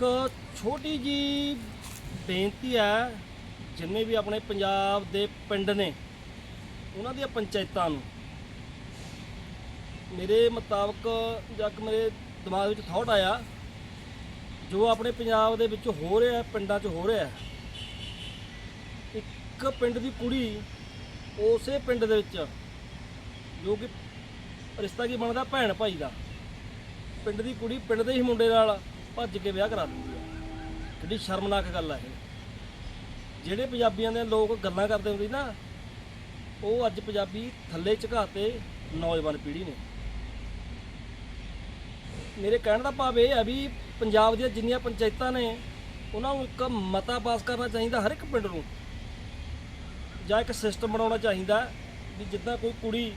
ਇੱਕ ਛੋਟੀ ਜੀ ਬੇਨਤੀ ਹੈ, ਜਿੰਨੇ ਵੀ ਆਪਣੇ ਪੰਜਾਬ ਦੇ ਪਿੰਡ ਨੇ, ਉਹਨਾਂ ਦੀਆਂ ਪੰਚਾਇਤਾਂ ਨੂੰ। ਮੇਰੇ ਮੁਤਾਬਕ ਜਦ ਮੇਰੇ ਦਿਮਾਗ ਵਿੱਚ ਥਾਟ ਆਇਆ, ਜੋ ਆਪਣੇ ਪੰਜਾਬ ਦੇ ਵਿੱਚ ਹੋ ਰਿਹਾ ਪਿੰਡਾਂ 'ਚ ਹੋ ਰਿਹਾ ਇੱਕ ਪਿੰਡ ਦੀ ਕੁੜੀ ਉਸੇ ਪਿੰਡ ਦੇ ਵਿੱਚ, ਜੋ ਕਿ ਰਿਸ਼ਤਾ ਕੀ ਬਣਦਾ, ਭੈਣ ਭਾਈ ਦਾ। ਪਿੰਡ ਦੀ ਕੁੜੀ ਪਿੰਡ ਦੇ ਹੀ ਮੁੰਡੇ ਨਾਲ ਭੱਜ ਕੇ ਵਿਆਹ ਕਰਾ ਦਿੰਦੀ ਹੈ ਕਿੰਨੀ ਸ਼ਰਮਨਾਕ ਗੱਲ ਹੈ ਇਹ। ਜਿਹੜੇ ਪੰਜਾਬੀਆਂ ਦੇ ਲੋਕ ਗੱਲਾਂ ਕਰਦੇ ਹੁੰਦੇ ਨਾ, ਉਹ ਅੱਜ ਪੰਜਾਬੀ ਥੱਲੇ ਝੁਕਾਤੇ ਨੌਜਵਾਨ ਪੀੜ੍ਹੀ ਨੇ। ਮੇਰੇ ਕਹਿਣ ਦਾ ਭਾਵ ਇਹ ਹੈ ਵੀ ਪੰਜਾਬ ਦੀਆਂ ਜਿੰਨੀਆਂ ਪੰਚਾਇਤਾਂ ਨੇ, ਉਹਨਾਂ ਨੂੰ ਇੱਕ ਮਤਾ ਪਾਸ ਕਰਨਾ ਚਾਹੀਦਾ ਹਰ ਇੱਕ ਪਿੰਡ ਨੂੰ। ਜਾਂ ਇੱਕ ਸਿਸਟਮ ਬਣਾਉਣਾ ਚਾਹੀਦਾ ਵੀ ਜਿੱਦਾਂ ਕੋਈ ਕੁੜੀ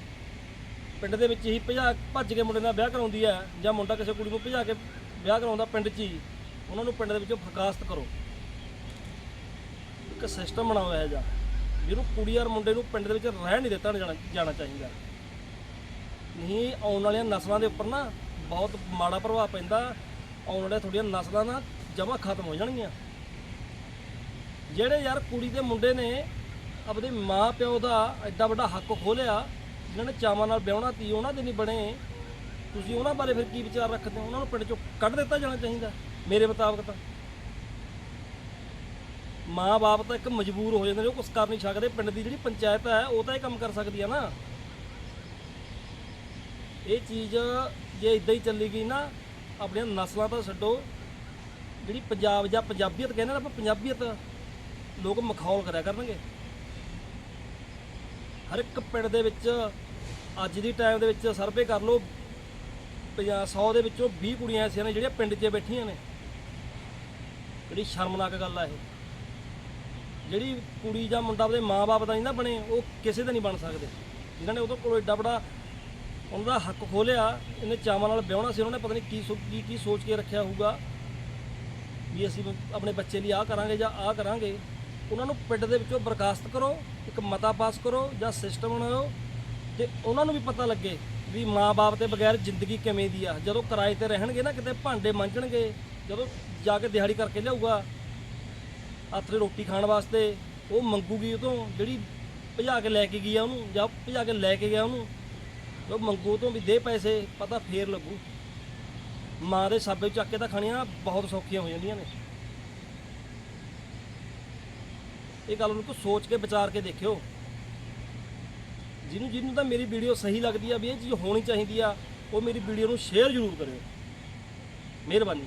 ਪਿੰਡ ਦੇ ਵਿੱਚ ਹੀ ਭਜਾ ਭੱਜ ਕੇ ਮੁੰਡੇ ਨਾਲ ਵਿਆਹ ਕਰਾਉਂਦੀ ਹੈ ਜਾਂ ਮੁੰਡਾ ਕਿਸੇ ਕੁੜੀ ਨੂੰ ਭਜਾ ਕੇ ਵਿਆਹ ਕਰਾਉਂਦਾ ਪਿੰਡ 'ਚ ਹੀ। ਉਹਨਾਂ ਨੂੰ ਪਿੰਡ ਦੇ ਵਿੱਚੋਂ ਬਰਖਾਸਤ ਕਰੋ। ਇੱਕ ਸਿਸਟਮ ਬਣਾਓ ਹੋਇਆ ਜਿਹਾ। ਜਿਹਨੂੰ ਕੁੜੀ ਔਰ ਮੁੰਡੇ ਨੂੰ ਪਿੰਡ ਦੇ ਵਿੱਚ ਰਹਿਣ ਨਹੀਂ ਦਿੱਤਾ ਜਾਣਾ ਜਾਣਾ ਚਾਹੀਦਾ। ਨਹੀਂ, ਆਉਣ ਵਾਲੀਆਂ ਨਸਲਾਂ ਦੇ ਉੱਪਰ ਨਾ ਬਹੁਤ ਮਾੜਾ ਪ੍ਰਭਾਵ ਪੈਂਦਾ। ਆਉਣ ਵਾਲੀਆਂ ਤੁਹਾਡੀਆਂ ਨਸਲਾਂ ਨਾ ਜਮਾ ਖਤਮ ਹੋ ਜਾਣਗੀਆਂ। ਜਿਹੜੇ ਯਾਰ ਕੁੜੀ ਦੇ ਮੁੰਡੇ ਨੇ ਆਪਦੇ ਮਾਂ ਪਿਓ ਦਾ ਐਡਾ ਵੱਡਾ ਹੱਕ ਖੋਲਿਆ ਜਿਹਨਾਂ ਨੇ ਚਾਵਾਂ ਨਾਲ ਵਿਆਹਣਾ ਤੀ ਉਹਨਾਂ ਦੇ ਨਹੀਂ ਬਣੇ ਤੁਸੀਂ ਉਹਨਾਂ ਬਾਰੇ ਫਿਰ ਕੀ ਵਿਚਾਰ ਰੱਖਦੇ ਹੋ? ਉਹਨਾਂ ਨੂੰ ਪਿੰਡ ਚੋਂ ਕੱਢ ਦਿੱਤਾ ਜਾਣਾ ਚਾਹੀਦਾ, ਮੇਰੇ ਮੁਤਾਬਕ ਤਾਂ। ਮਾਂ-ਬਾਪ ਤਾਂ ਇੱਕ ਮਜਬੂਰ ਹੋ ਜਾਂਦੇ ਨੇ, ਉਹ ਕੁਝ ਕਰ ਨਹੀਂ ਸਕਦੇ। ਪਿੰਡ ਦੀ ਜਿਹੜੀ ਪੰਚਾਇਤ ਹੈ, ਉਹ ਤਾਂ ਇਹ ਕੰਮ ਕਰ ਸਕਦੀ ਆ ਨਾ। ਇਹ ਚੀਜ਼ ਜੇ ਇਦਾਂ ਹੀ ਚੱਲੀ ਗਈ ਨਾ, ਆਪਣੀਆਂ ਨਸਲਾਂ ਤਾਂ ਛੱਡੋ। ਜਿਹੜੀ ਪੰਜਾਬ ਜਾਂ ਪੰਜਾਬੀਅਤ ਕਹਿੰਦੇ ਨੇ ਆਪਾਂ, ਪੰਜਾਬੀਅਤ ਲੋਕ ਮਖੌਲ ਕਰਿਆ ਕਰਨਗੇ। ਹਰ ਇੱਕ ਪਿੰਡ ਦੇ ਵਿੱਚ ਅੱਜ ਦੀ ਟਾਈਮ ਦੇ ਵਿੱਚ ਸਰਵੇ ਕਰ ਲਓ 100 ਦੇ ਵਿੱਚੋਂ 20 ਕੁੜੀਆਂ ਐਸੀਆਂ ਨੇ ਜਿਹੜੀਆਂ ਪਿੰਡ 'ਚ ਬੈਠੀਆਂ ਨੇ। ਜਿਹੜੀ ਸ਼ਰਮਨਾਕ ਗੱਲ ਆ ਇਹ। ਜਿਹੜੀ ਕੁੜੀ ਜਾਂ ਮੁੰਡਾ ਉਹਦੇ ਮਾਪੇ ਦਾ ਨਹੀਂ ਨਾ ਬਣੇ, ਉਹ ਕਿਸੇ ਦਾ ਨਹੀਂ ਬਣ ਸਕਦੇ। ਜਿਨ੍ਹਾਂ ਨੇ ਉਹਦੇ ਕੋਲ ਏਡਾ ਬੜਾ ਉਹਨਾਂ ਦਾ ਹੱਕ ਖੋਲਿਆ ਇਹਨੇ ਚਾਵਾਂ ਨਾਲ ਵਿਆਹਣਾ ਸੀ, ਉਹਨਾਂ ਨੇ ਪਤਾ ਨਹੀਂ ਕੀ ਸੋ- ਕੀ ਕੀ ਸੋਚ ਕੇ ਰੱਖਿਆ ਹੋਊਗਾ। ਵੀ ਅਸੀਂ ਆਪਣੇ ਬੱਚੇ ਲਈ ਆਹ ਕਰਾਂਗੇ ਜਾਂ ਆਹ ਕਰਾਂਗੇ। ਉਹਨਾਂ ਨੂੰ ਪਿੰਡ ਦੇ ਵਿੱਚੋਂ ਬਰਖਾਸਤ ਕਰੋ, ਇੱਕ ਮਤਾ ਪਾਸ ਕਰੋ ਜਾਂ ਸਿਸਟਮ ਬਣਾਓ। ਤੇ ਉਹਨਾਂ ਨੂੰ ਵੀ ਪਤਾ ਲੱਗੇ ਵੀ ਮਾਂ-ਬਾਪ ਤੇ ਬਗੈਰ ਜ਼ਿੰਦਗੀ ਕਿਵੇਂ ਦੀ ਆ? ਜਦੋਂ ਕਿਰਾਏ ਤੇ ਰਹਿਣਗੇ ਨਾ, ਕਿਤੇ ਭਾਂਡੇ ਮਾਂਜਣਗੇ, ਜਦੋਂ ਜਾ ਕੇ ਦਿਹਾੜੀ ਕਰਕੇ ਲਿਆਊਗਾ, ਆਥਰੇ ਰੋਟੀ ਖਾਣ ਵਾਸਤੇ, ਉਹ ਮੰਗੂਗੀ ਉਹ ਤੋਂ ਜਿਹੜੀ ਭਜਾ ਕੇ ਲੈ ਕੇ ਗਈ ਆ ਉਹਨੂੰ, ਜਾਂ ਭਜਾ ਕੇ ਲੈ ਕੇ ਗਿਆ ਉਹਨੂੰ, ਉਹ ਮੰਗੂ ਤੋਂ ਵੀ ਦੇ ਪੈਸੇ, ਪਤਾ ਫੇਰ ਲੱਗੂ। ਮਾਂ ਦੇ ਸਾਬੇ ਚੱਕ ਕੇ ਤਾਂ ਖਾਣੀਆਂ ਬਹੁਤ ਸੌਖੀਆਂ ਹੋ ਜਾਂਦੀਆਂ ਨੇ। ਇਹ ਗੱਲ ਨੂੰ ਤੂੰ ਸੋਚ ਕੇ ਵਿਚਾਰ ਕੇ ਦੇਖਿਓ। ਜਿਹਨੂੰ ਜਿਹਨੂੰ ਤਾਂ ਮੇਰੀ ਵੀਡੀਓ ਸਹੀ ਲੱਗਦੀ ਆ ਵੀ ਇਹ ਚੀਜ਼ ਹੋਣੀ ਚਾਹੀਦੀ ਆ, ਉਹ ਮੇਰੀ ਵੀਡੀਓ ਨੂੰ ਸ਼ੇਅਰ ਜ਼ਰੂਰ ਕਰਿਓ। ਮਿਹਰਬਾਨੀ।